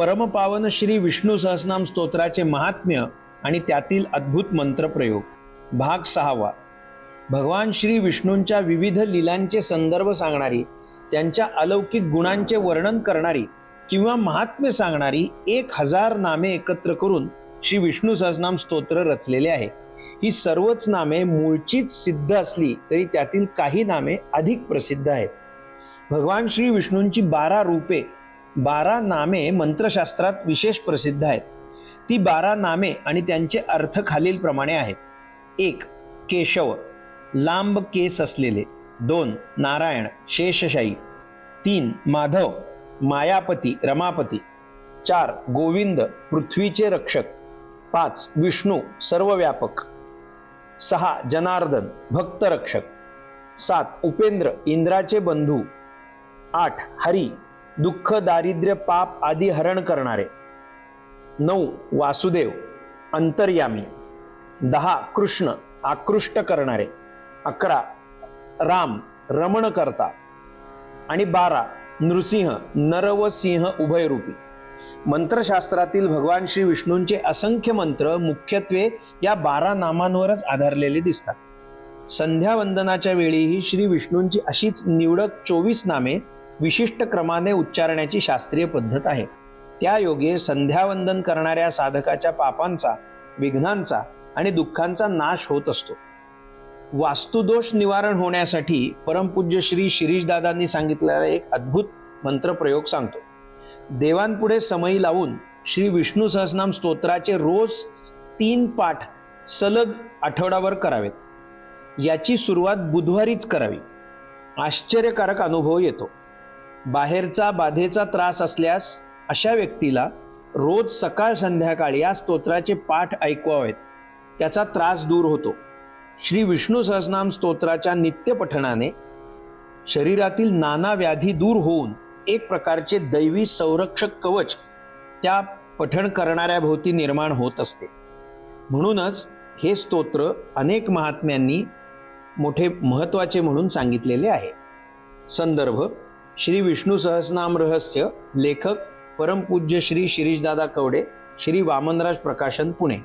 परमपावन श्री विष्णू सहस्नाम स्तोत्राचे महात्म्य आणि त्यातील अद्भुत मंत्रप्रयोग भाग सहावा. भगवान श्री विष्णूंच्या विविध लीलांचे संदर्भ सांगणारी त्यांच्या अलौकिक गुणांचे वर्णन करणारी किंवा महात्म्य सांगणारी एक हजार नामे एकत्र करून श्री विष्णू सहस्नाम स्तोत्र रचलेले आहे. ही सर्वच नामे मूळचीच सिद्ध असली तरी त्यातील काही नामे अधिक प्रसिद्ध आहेत. भगवान श्री विष्णूंची बारा रूपे बारा नामे मंत्रशास्त्रात विशेष प्रसिद्ध आहेत. ती बारा नामे आणि त्यांचे अर्थ खालीलप्रमाणे आहेत. एक केशव. लांब केस असलेले. दोन नारायण. शेषशाही. तीन माधव. मायापती रमापती. चार गोविंद. पृथ्वीचे रक्षक. पाच विष्णू. सर्वव्यापक. सहा जनार्दन. भक्तरक्षक. सात उपेंद्र. इंद्राचे बंधू. आठ हरी. दुःख दारिद्र्य पाप आदी हरण करणारे. नऊ वासुदेव अंतर्यामी. दहा कृष्ण आकृष्ट करणारे. अकरा राम रमण करता आणि बारा नृसिंह नर व सिंह उभयरूपी. मंत्रशास्त्रातील भगवान श्री विष्णूंचे असंख्य मंत्र मुख्यत्वे या बारा नामांवरच आधारलेले दिसतात. संध्यावंदनाच्या वेळीही श्री विष्णूंची अशीच निवडक चोवीस नामे विशिष्ट क्रमाने उच्चारण्याची शास्त्रीय पद्धत आहे. त्या योगे संध्यावंदन करणाऱ्या साधकाच्या पापांचा विघ्नांचा आणि दुःखांचा नाश होत असतो. वास्तुदोष निवारण होण्यासाठी परमपूज्य श्री शिरीषदादांनी सांगितलेला एक अद्भुत मंत्रप्रयोग सांगतो. देवांपुढे समयी लावून श्री विष्णू सहस्नाम स्तोत्राचे रोज तीन पाठ सलग आठवडाभर करावेत. याची सुरुवात बुधवारीच करावी. आश्चर्यकारक अनुभव येतो. बाहेरचा बाधेचा त्रास असल्यास अशा व्यक्तीला रोज सकाळ संध्याकाळ या स्तोत्राचे पाठ ऐकवावेत. त्याचा त्रास दूर होतो. श्री विष्णू सहस्नाम स्तोत्राच्या नित्यपठणाने शरीरातील नाना व्याधी दूर होऊन एक प्रकारचे दैवी संरक्षक कवच त्या पठण करणाऱ्या भोवती निर्माण होत असते. म्हणूनच हे स्तोत्र अनेक महात्म्यांनी मोठे महत्त्वाचे म्हणून सांगितलेले आहे. संदर्भ श्री विष्णू सहस्रनाम रहस्य लेखक परमपूज्य श्री शिरीषदादा कवडे श्री वामनराज प्रकाशन पुणे.